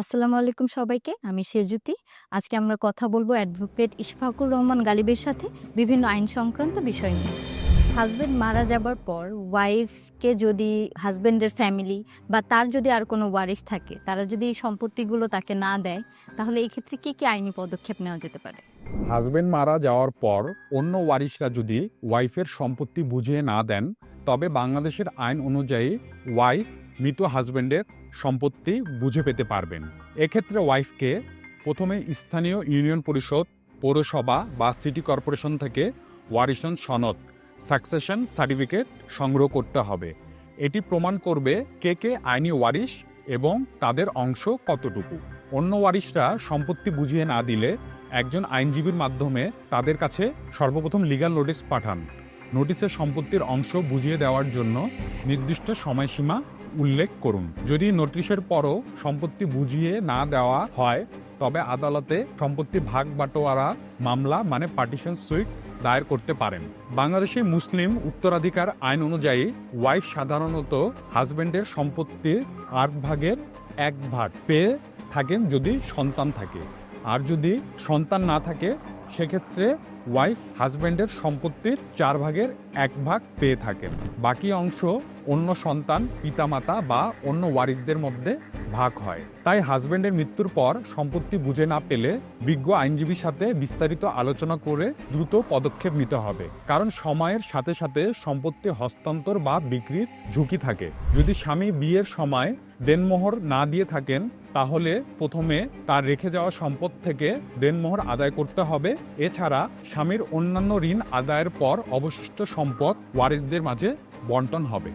আসসালামু আলাইকুম সবাইকে, আমি সেজুতি। আজকে আমরা কথা বলব অ্যাডভোকেট ইশফাকুর রহমান গালিবের সাথে বিভিন্ন আইন সংক্রান্ত বিষয় নিয়ে। হাজবেন্ড মারা যাবার পর ওয়াইফকে যদি হাজবেন্ডের ফ্যামিলি বা তার যদি আর কোনো ওয়ারিশ থাকে, তারা যদি এই সম্পত্তিগুলো তাকে না দেয়, তাহলে এই ক্ষেত্রে কী কি আইনি পদক্ষেপ নেওয়া যেতে পারে? হাজব্যান্ড মারা যাওয়ার পর অন্য ওয়ারিশরা যদি ওয়াইফের সম্পত্তি বুঝিয়ে না দেন, তবে বাংলাদেশের আইন অনুযায়ী ওয়াইফ মৃত হাজব্যান্ডের সম্পত্তি বুঝে পেতে পারবেন। এক্ষেত্রে ওয়াইফকে প্রথমে স্থানীয় ইউনিয়ন পরিষদ, পৌরসভা বা সিটি কর্পোরেশন থেকে ওয়ারিশন সনদ, সাকসেশন সার্টিফিকেট সংগ্রহ করতে হবে। এটি প্রমাণ করবে কে কে আইনি ওয়ারিশ এবং তাদের অংশ কতটুকু। অন্য ওয়ারিশরা সম্পত্তি বুঝিয়ে না দিলে একজন আইনজীবীর মাধ্যমে তাদের কাছে সর্বপ্রথম লিগ্যাল নোটিশ পাঠান। নোটিশের সম্পত্তির অংশ বুঝিয়ে দেওয়ার জন্য নির্দিষ্ট সময়সীমা উল্লেখ করুন। যদি নোটিশের পরও সম্পত্তি বুঝিয়ে না দেওয়া হয়, তবে আদালতে সম্পত্তি ভাগ বাটোয়ারা মামলা মানে পার্টিশন সুইট দায়ের করতে পারেন। বাংলাদেশে মুসলিম উত্তরাধিকার আইন অনুযায়ী ওয়াইফ সাধারণত হাজব্যান্ডের সম্পত্তির আট ভাগের এক ভাগ পেয়ে থাকেন যদি সন্তান থাকে। আর যদি সন্তান না থাকে সেক্ষেত্রে ওয়াইফ হাজব্যান্ডের সম্পত্তির চার ভাগের এক ভাগ পেয়ে থাকেন। বাকি অংশ অন্য সন্তান, পিতামাতা বা অন্য ওয়ারিসদের মধ্যে ভাগ হয়। তাই হাজব্যান্ডের মৃত্যুর পর সম্পত্তি বুঝে না পেলে বিজ্ঞ আইনজীবীর সাথে বিস্তারিত আলোচনা করে দ্রুত পদক্ষেপ নিতে হবে। কারণ সময়ের সাথে সাথে সম্পত্তি হস্তান্তর বা বিক্রির ঝুঁকি থাকে। যদি স্বামী বিয়ের সময় দেনমোহর না দিয়ে থাকেন তাহলে প্রথমে তার রেখে যাওয়া সম্পদ থেকে দেনমোহর আদায় করতে হবে। এছাড়া স্বামীর অন্যান্য ঋণ আদায়ের পর অবশিষ্ট সম্পদ ওয়ারিসদের মাঝে বন্টন হবে।